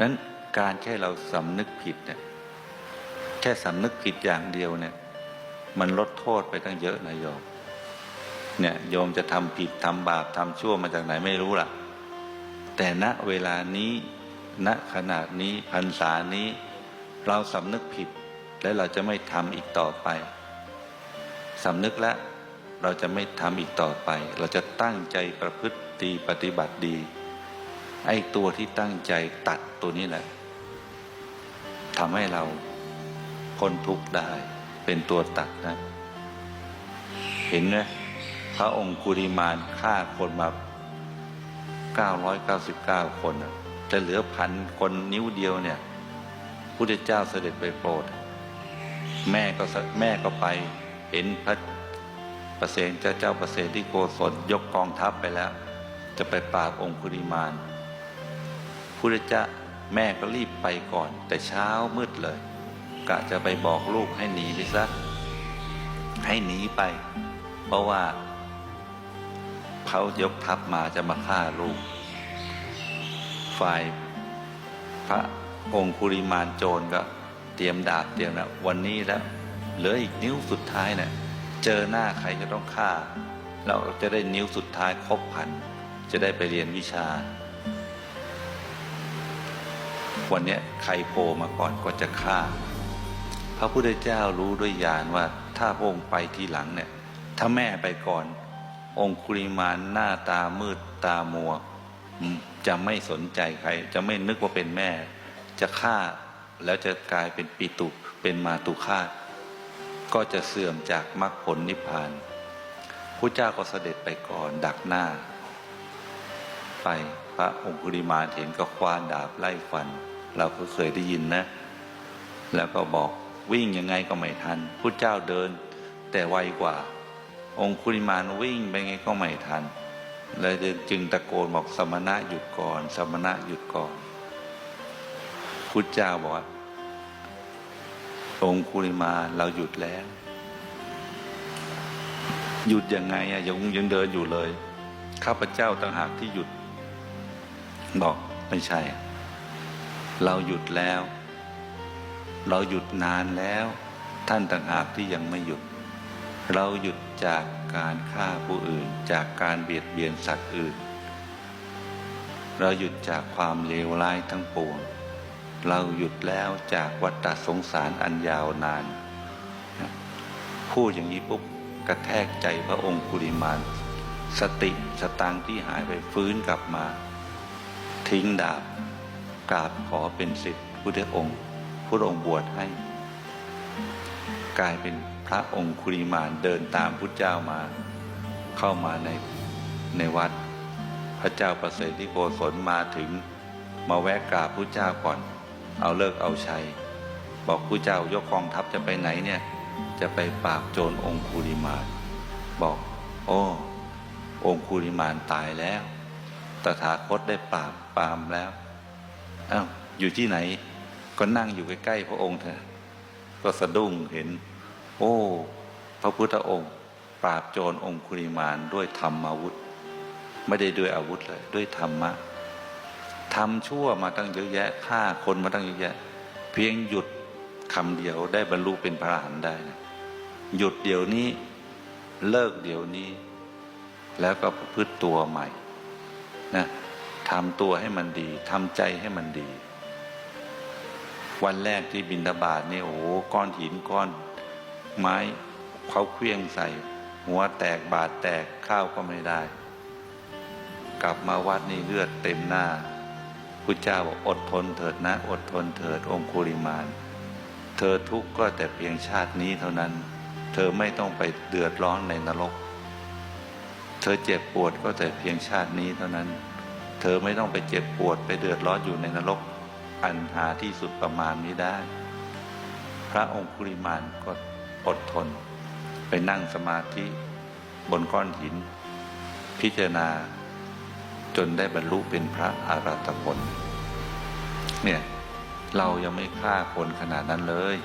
นั้นการแค่เราสำนึกผิดเนี่ยแค่สำนึกผิดอย่างเดียวเนี่ย มันลดโทษไปตั้งเยอะนะโยมเนี่ยโยมจะทำผิดทำบาปทำชั่วมาจากไหนไม่รู้ล่ะ แต่ณเวลานี้ณขนาดนี้พรรษานี้ เราสำนึกผิดและเราจะไม่ทำอีกต่อไปสำนึกแล้วเราจะไม่ทำอีกต่อไป เราจะตั้งใจประพฤติปฏิบัติดี ไอ้ตัวที่ตั้งใจตัดตัวนี้แหละทำให้เราพ้นทุกข์ได้ เป็นตัวตัดนะ เห็นไหมพระองค์กุริมานฆ่าคนมา 999 คนนะแต่เหลือพันคนนิ้วเดียวเนี่ยพุทธเจ้าเสด็จไปโปรด แม่ก็แม่ก็ไป เห็นพระประเสนเจ้าเจ้าประเสนที่โกศลยกกองทัพไปแล้ว จะไปปราบองคุริมาน พุทธเจ้าแม่ก็รีบไปก่อน แต่เช้ามืดเลย กะจะไปบอกลูกให้หนีไปซะให้หนีไป เพราะว่าเขายกทัพมาจะมาฆ่าลูก ฝ่ายพระองคุริมานโจรก็เตรียมดาบเตรียมนะวันนี้แล้วเหลืออีกนิ้วสุดท้ายเนะี่ยเจอหน้าใครก็ต้องฆ่า เราจะได้นิ้วสุดท้ายครบพัน จะได้ไปเรียนวิชา วันนี้ใครโผล่มาก่อนก็จะฆ่า พระพุทธเจ้ารู้ด้วยญาณว่าถ้าพระองค์ไปทีหลังเนี่ย ถ้าแม่ไปก่อน องคุริมานหน้าตามืดตามัวอืมจะไม่สนใจใคร จะไม่นึกว่าเป็นแม่ จะฆ่าแล้วจะกลายเป็นปีตุเป็นมาตุฆาตก็จะเสื่อมจากมรรคผลนิพพานพระเจ้าก็เสด็จไปก่อนดักหน้า ไปพระองคุริมานเห็นก็คว้าดาบไล่ฟัน เราก็เคยได้ยินนะ แล้วก็บอกวิ่งยังไงก็ไม่ทันพระเจ้าเดิน แต่ไวกว่า องคุริมานวิ่งไปไงก็ไม่ทันเลยจึงตะโกนบอกสมณะหยุดก่อน สมณะหยุดก่อนพุทธเจ้าบอกว่าองคุริมานเราหยุดแล้ว หยุดยังไงอะยังยังเดินอยู่เลย ข้าพเจ้าต่างหากที่หยุด บอกไม่ใช่ เราหยุดแล้ว เราหยุดนานแล้ว ท่านต่างหากที่ยังไม่หยุด เราหยุดจากการฆ่าผู้อื่น จากการเบียดเบียนสัตว์อื่น เราหยุดจากความเลวร้ายทั้งปวง เราหยุดแล้วจากวัฏสงสารอันยาวนาน พูดอย่างนี้ปุ๊บกระแทกใจพระองค์กุริมานสติสตังที่หายไปฟื้นกลับมา ทิ้งดาบ กราบขอเป็นสิทธิพุทธองค์พุทธองค์บวชให้ กลายเป็นพระองค์คุริมานเดินตามพุทธเจ้ามาเข้ามาในในวัด พระเจ้าประเสริฐที่โกศลมาถึงมาแวะกราบพุทธเจ้าก่อน เอาเลิกเอาชัย บอกพุทธเจ้ายกกองทัพจะไปไหนเนี่ยจะไปปราบโจรองคุริมาน บอก โอ้องคุริมานตายแล้ว ตถาคตได้ปราบปรามแล้ว อ้าวอยู่ที่ไหน ก็นั่งอยู่ใกล้ๆพระองค์เถอะก็สะดุ้งเห็น โอ้ พระพุทธองค์ ปราบโจรองคุริมานด้วยธรรมอาวุธ ไม่ได้ด้วยอาวุธเลยด้วยธรรมะทำชั่วมาตั้งเยอะแยะฆ่าคนมาตั้งเยอะแยะ เพียงหยุดคำเดียวได้บรรลุเป็นพระอรหันต์ได้นะหยุดเดี๋ยวนี้เลิกเดี๋ยวนี้ แล้วก็พฤติตัวใหม่นะ ทำตัวให้มันดีทำใจให้มันดี วันแรกที่บินทบาทนี่โอ้โหก้อนหินก้อน ไม้เขาเคลี้ยงใส่ หัวแตกบาดแตกข้าวก็ไม่ได้ กลับมาวัดนี่เลือดเต็มหน้าพุทธเจ้าบอกอดทนเถิดนะ อดทนเถิดองคุริมานเธอทุกข์ก็แต่เพียงชาตินี้เท่านั้น เธอไม่ต้องไปเดือดร้อนในนรก เธอเจ็บปวดก็แต่เพียงชาตินี้เท่านั้น เธอไม่ต้องไปเจ็บปวดไปเดือดร้อนอยู่ในนรก อันหาที่สุดประมาณนี้ได้ พระองคุริมานก็อดทน ไปนั่งสมาธิบนก้อนหิน พิจารณาจนได้บรรลุเป็นพระอารัตผลเนี่ยเรายังไม่ฆ่าคนขนาดนั้นเลย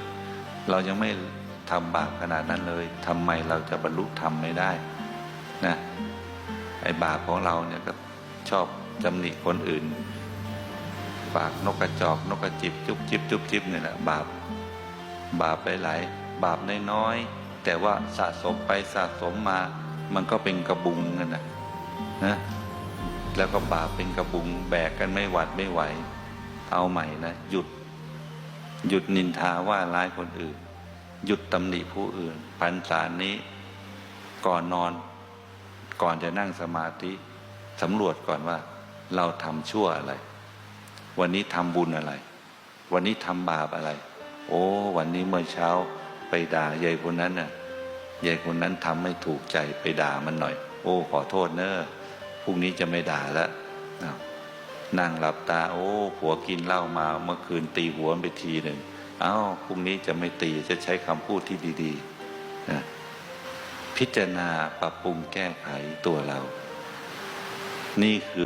เรายังไม่ทำบาปขนาดนั้นเลยทำไมเราจะบรรลุธรรมไม่ได้นะไอ้บาปของเราเนี่ยก็ชอบ จำหนิคนอื่น ปากนกกระจอก นกกระจิบ จุบจิบจุบจิบเนี่ยแหละบาป บาปหลายๆบาปน้อยๆแต่ว่าสะสมไปสะสมมา มันก็เป็นกระบุงกันนะนะแล้วก็บาปเป็นกระบุงแบกกันไม่หวัดไม่ไหว เอาใหม่นะหยุด หยุดนินทาว่าร้ายคนอื่น หยุดตำหนิผู้อื่นพันสารนี้ก่อนนอน ก่อนจะนั่งสมาธิสำรวจก่อนว่า เราทำชั่วอะไร วันนี้ทำบุญอะไร วันนี้ทำบาปอะไร โอ้ วันนี้เมื่อเช้าไปด่ายายคนนั้นน่ะยายคนนั้นทำไม่ถูกใจไปด่ามันหน่อย โอ้ ขอโทษเนอะพรุ่งนี้จะไม่ด่าแล้วนั่งหลับตา โอ้ผัวกินเหล้ามาเมื่อคืนตีหัวไปทีหนึ่งเอ้าพรุ่งนี้จะไม่ตีจะใช้คำพูดที่ดีๆนะพิจารณาปรับปรุงแก้ไขตัวเรา นี่คือ